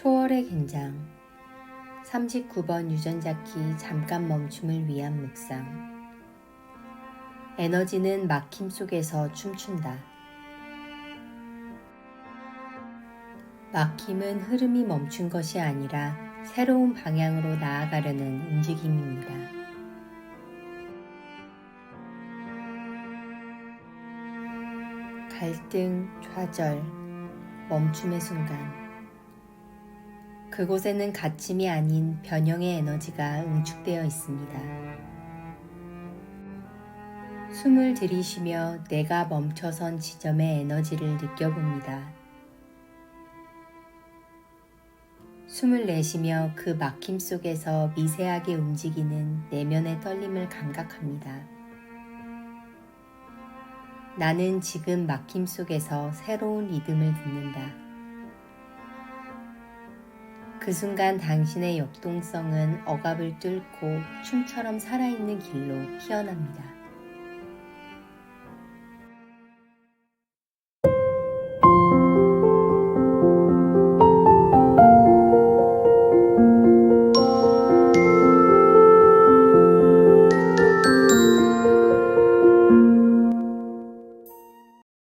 초월의 긴장 39번 유전자키 잠깐 멈춤을 위한 묵상 에너지는 막힘 속에서 춤춘다. 막힘은 흐름이 멈춘 것이 아니라 새로운 방향으로 나아가려는 움직임입니다. 갈등, 좌절, 멈춤의 순간. 그곳에는 갇힘이 아닌 변형의 에너지가 응축되어 있습니다. 숨을 들이쉬며 내가 멈춰선 지점의 에너지를 느껴봅니다. 숨을 내쉬며 그 막힘 속에서 미세하게 움직이는 내면의 떨림을 감각합니다. 나는 지금 막힘 속에서 새로운 리듬을 듣는다. 그 순간 당신의 역동성은 억압을 뚫고 춤처럼 살아있는 길로 피어납니다.